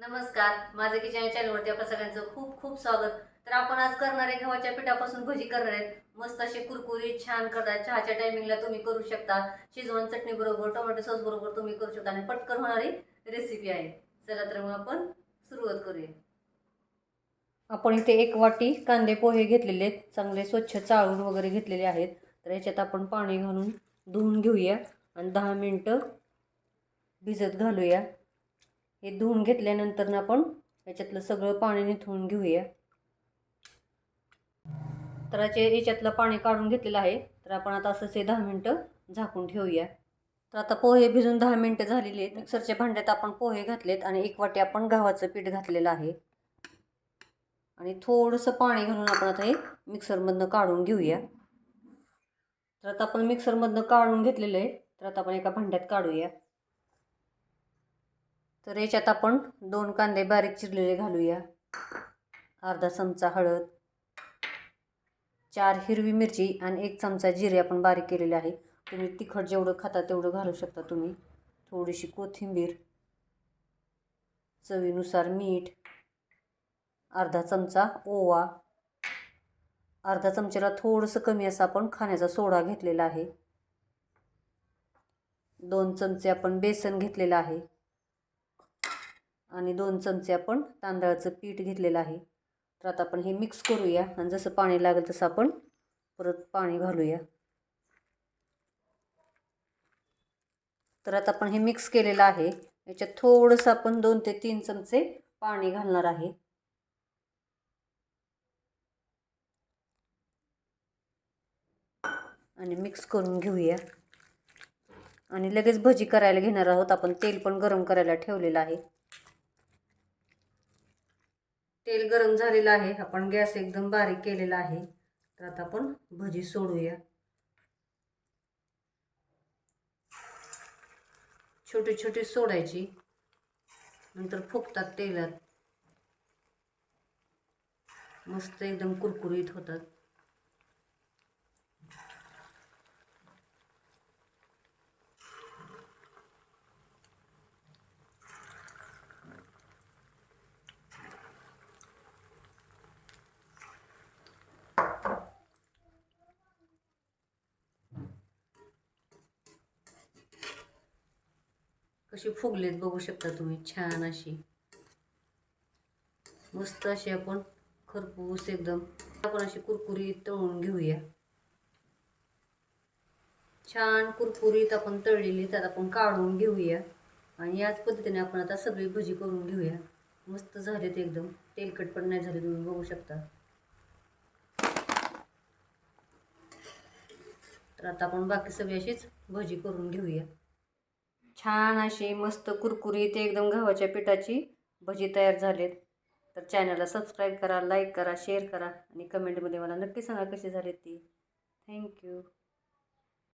नमस्कार. माझं किचन चॅनलवरती आपल्या सगळ्यांचं खूप खूप स्वागत. तर आपण आज करणार आहे गव्हाच्या पिठापासून भजी करणार आहेत. मस्त असे कुरकुरी छान करतात. चहाच्या टायमिंगला तुम्ही करू शकता. शिजवण चटणी बरोबर टोमॅटो सॉस बरोबर तुम्ही करू शकता. आणि पटकन होणारी रेसिपी आहे. चला तर मग आपण सुरुवात करूया. आपण इथे एक वाटी कांदे पोहे घेतलेले आहेत. चांगले स्वच्छ चाळून वगैरे घेतलेले आहेत. तर याच्यात आपण पाणी घालून धुवून घेऊया. आणि दहा मिनटं भिजत घालूया. हे धुवून घेतल्यानंतर ना आपण याच्यातलं सगळं पाणी निथळून घेऊया. तर याचे याच्यातलं पाणी काढून घेतलेलं आहे तर आपण आता असंच हे दहा मिनटं झाकून ठेवूया. तर आता पोहे भिजून दहा मिनटं झालेली आहेत. मिक्सरच्या भांड्यात आपण पोहे घातलेत आणि एक वाटी आपण गव्हाचं पीठ घातलेलं आहे. आणि थोडंसं पाणी घालून आपण आता हे मिक्सरमधनं काढून घेऊया. तर आता आपण मिक्सरमधनं काढून घेतलेलं आहे. तर आता आपण एका भांड्यात काढूया. तर याच्यात आपण दोन कांदे बारीक चिरलेले घालूया. अर्धा चमचा हळद चार हिरवी मिरची आणि एक चमचा जिरे आपण बारीक केलेले आहे. तुम्ही तिखट जेवढं खाता तेवढं घालू शकता तुम्ही. थोडीशी कोथिंबीर चवीनुसार मीठ अर्धा चमचा ओवा. अर्धा चमच्याला थोडंसं कमी असं आपण खाण्याचा सोडा घेतलेला आहे. दोन चमचे आपण बेसन घेतलेलं आहे. आणि दोन चमचे आपण तांदळाचं पीठ घेतलेलं आहे. तर आता आपण हे मिक्स करूया. आणि जसं पाणी लागेल तसं आपण परत पाणी घालूया. तर आता आपण हे मिक्स केलेलं आहे. याच्यात थोडंसं आपण दोन ते तीन चमचे पाणी घालणार आहे. आणि मिक्स करून घेऊया. आणि लगेच भजी करायला घेणार आहोत. आपण तेल पण गरम करायला ठेवलेलं आहे. तेल गरम झालेलं आहे. आपण गॅस एकदम बारीक केलेला आहे. तर आता आपण भजी सोडूया. छोटी छोटी सोडायची. नंतर फुगतात तेलात. मस्त एकदम कुरकुरीत होतात. कशी फुगलेत बघू शकता तुम्ही छान अशी. मस्त अशी आपण खरपूस एकदम आपण अशी कुरकुरीत तळून घेऊया. छान कुरकुरीत आपण तळलेली त्यात आपण काढून घेऊया. आणि याच पद्धतीने आपण आता सगळी भजी करून घेऊया. मस्त झालेत एकदम तेलकट पण नाही झाले तुम्ही बघू शकता. तर आता आपण बाकी सगळी अशीच भजी करून घेऊया. छान अशी मस्त कुरकुरीत एकदम गव्हाच्या पिठाची भजी तयार झालीत. तर चॅनलला सबस्क्राईब करा लाईक करा शेअर करा आणि कमेंटमध्ये मला नक्की सांगा कशी झाली ती. थँक्यू